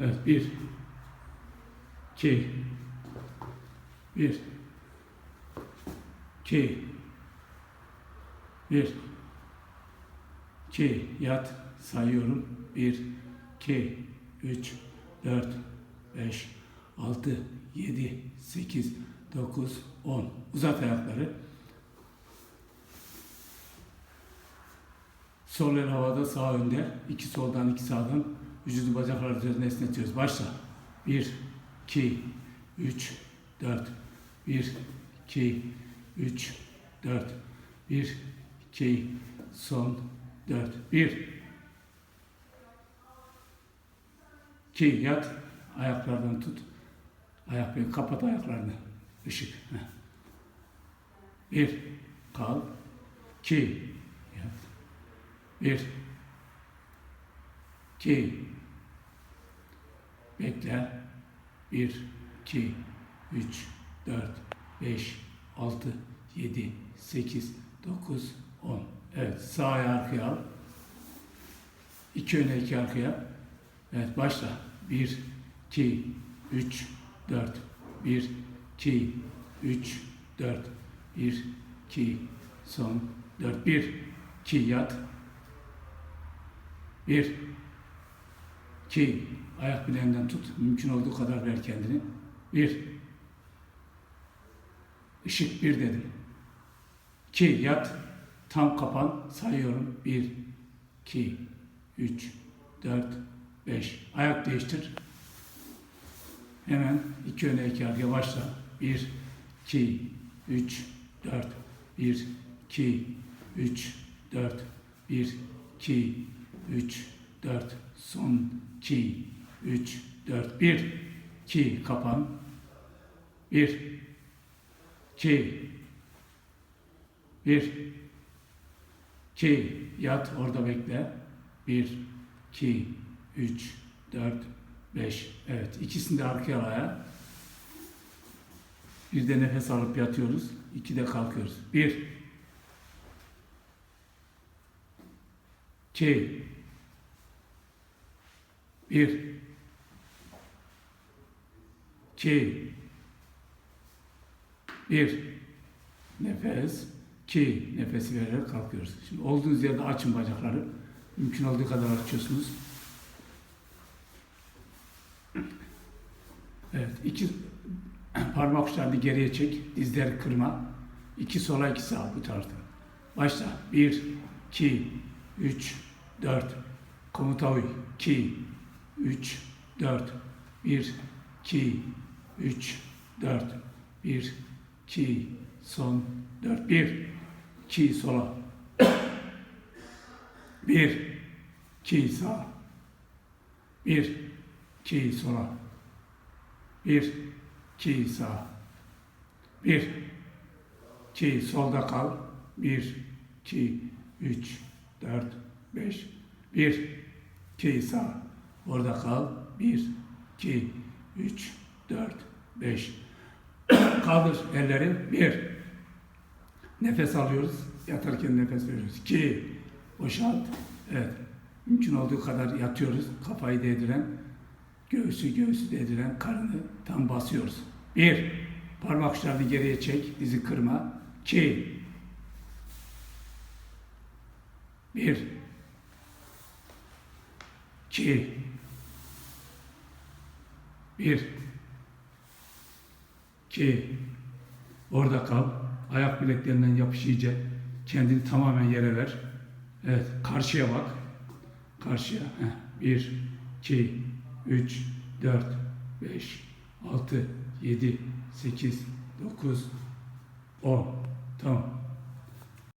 Evet. Bir. iki, Bir. iki, Bir. iki, Yat. Sayıyorum. Bir. iki, Üç. Dört. Beş. Altı. Yedi. Sekiz. Dokuz. On. Uzat ayakları. Sol el havada, sağ önde. İki soldan, iki sağdan. Vücudu bacaklar üzerine esnetiyoruz. Başla. Bir, iki, üç, dört. Bir, iki, üç, dört. Bir, iki, son, dört. Bir, iki, yat. Ayaklardan tut. Ayak kapat ayaklarını. Işık. Heh. Bir, kal. İki, yat. Bir, 2 bekle. 1 2 3 4 5 6 7 8 9 10 Evet sağ ayağı arkaya al. İki öne iki arkaya. Evet başla. 1 2 3 4 1 2 3 4 1 2 son 4 1 2 yat. 1 ki ayak bileğinden tut, mümkün olduğu kadar ver kendini. Bir, ışık bir dedim. Ki yat, tam kapan, sayıyorum. Bir, iki, üç, dört, beş. Ayak değiştir. Hemen iki öne iki arka başla. Bir, iki, üç, dört, bir, iki, üç, dört, bir, iki, üç, dört. Son 2, 3, 4, 1, 2, kapan, 1, 2, 1, 2, yat orada bekle, 1, 2, 3, 4, 5, evet ikisini de arkaya ayağa. Bir de nefes alıp yatıyoruz, iki de kalkıyoruz. 1, 2, bir, iki, bir, nefes, iki, nefesi vererek kalkıyoruz. Şimdi olduğunuz yerde açın bacakları. Mümkün olduğu kadar açıyorsunuz. Evet, iki parmak uçlarını geriye çek, dizleri kırma. İki sola, iki sağa bu tarafta. Başla. Bir, iki, üç, dört. Komuta uy. İki, 3, 4, 1, 2, 3, 4, 1, 2, son, 4, 1, 2, sola, 1, 2, sağ, 1, 2, sola, 1, 2, sağ, 1, 2, solda kal, 1, 2, 3, 4, 5, 1, 2, sağ, Orada kal. 1, 2, 3, 4, 5. Kaldır elleri. 1. Nefes alıyoruz. Yatarken nefes veriyoruz. 2. Boşalt. Evet. Mümkün olduğu kadar yatıyoruz. Kafayı değdiren, göğsü göğsü değdiren karnı tam basıyoruz. 1. Parmak uçlarını geriye çek. Dizi kırma. 2. 1. 2 bir, iki, orada kal. Ayak bileklerinden yapış iyice. Kendini tamamen yere ver. Evet, karşıya bak. Karşıya. Heh. Bir, iki, üç, dört, beş, altı, yedi, sekiz, dokuz, on. Tamam.